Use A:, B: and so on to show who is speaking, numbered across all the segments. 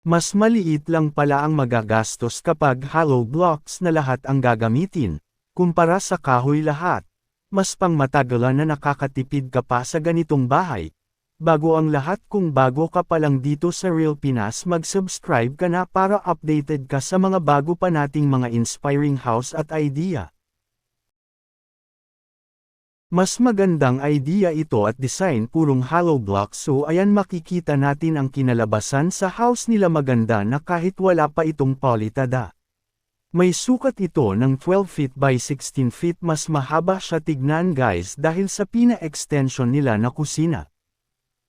A: Mas maliit lang pala ang magagastos kapag hollow blocks na lahat ang gagamitin, kumpara sa kahoy lahat. Mas pangmatagalan na nakakatipid ka pa sa ganitong bahay. Bago ang lahat kung bago ka pa lang dito sa Real Pinas mag-subscribe ka na para updated ka sa mga bago pa nating mga inspiring house at idea. Mas magandang idea ito at design purong hollow block so ayan makikita natin ang kinalabasan sa house nila maganda na kahit wala pa itong politada. May sukat ito ng 12 feet by 16 feet mas mahaba siya tignan guys dahil sa pina-extension nila na kusina.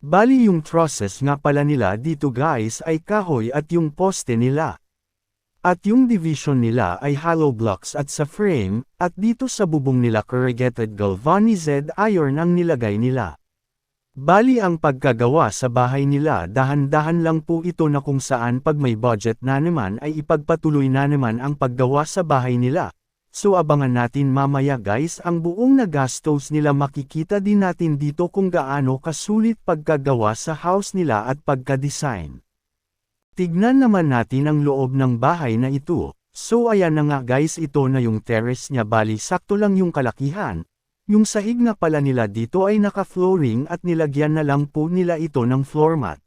A: Bali yung trusses nga pala nila dito guys ay kahoy at yung poste nila. At yung division nila ay hollow blocks at sa frame, at dito sa bubong nila corrugated galvanized iron ang nilagay nila. Bali ang pagkagawa sa bahay nila dahan-dahan lang po ito na kung saan pag may budget na naman ay ipagpatuloy na naman ang paggawa sa bahay nila. So abangan natin mamaya guys ang buong nagastos nila makikita din natin dito kung gaano kasulit pagkagawa sa house nila at pagka-design. Tignan naman natin ang loob ng bahay na ito. So ayan na nga guys ito na yung terrace niya bali sakto lang yung kalakihan. Yung sahig na pala nila dito ay naka-flooring at nilagyan na lang po nila ito ng floor mat.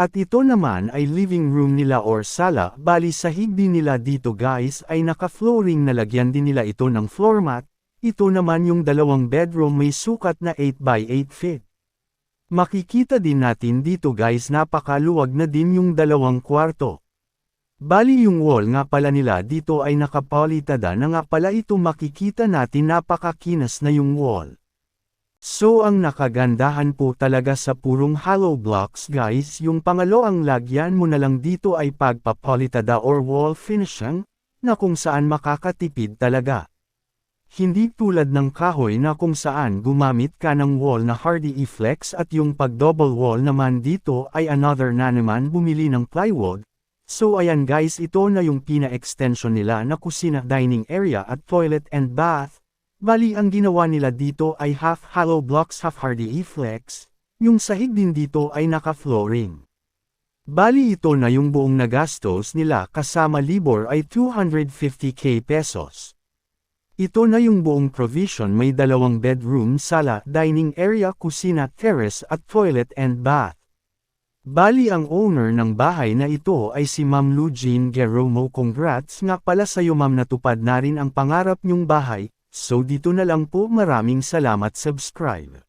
A: At ito naman ay living room nila or sala, bali sahig din nila dito guys ay naka-flooring na lagyan din nila ito ng floor mat. Ito naman yung dalawang bedroom may sukat na 8 by 8 feet. Makikita din natin dito guys napakaluwag na din yung dalawang kwarto. Bali yung wall nga pala nila dito ay nakapolitada na nga pala ito makikita natin napakakinas na yung wall. So ang nakagandahan po talaga sa purong hollow blocks guys yung pangalo ang lagyan mo na lang dito ay pagpapolitada or wall finishing, na kung saan makakatipid talaga. Hindi tulad ng kahoy na kung saan gumamit ka ng wall na hardy e-flex at yung pag-double wall naman dito ay another na naman bumili ng plywood. So ayan guys ito na yung pina-extension nila na kusina dining area at toilet and bath. Bali ang ginawa nila dito ay half hollow blocks half hardy e-flex. Yung sahig din dito ay naka-flooring. Bali ito na yung buong nagastos nila kasama libor ay 250k pesos. Ito na yung buong provision. May dalawang bedroom, sala, dining area, kusina, terrace at toilet and bath. Bali ang owner ng bahay na ito ay si Ma'am Lu Jean Geromo congrats nga pala sa iyo ma'am. Natupad na rin ang pangarap nyong bahay, so dito na lang po. Maraming salamat. Subscribe.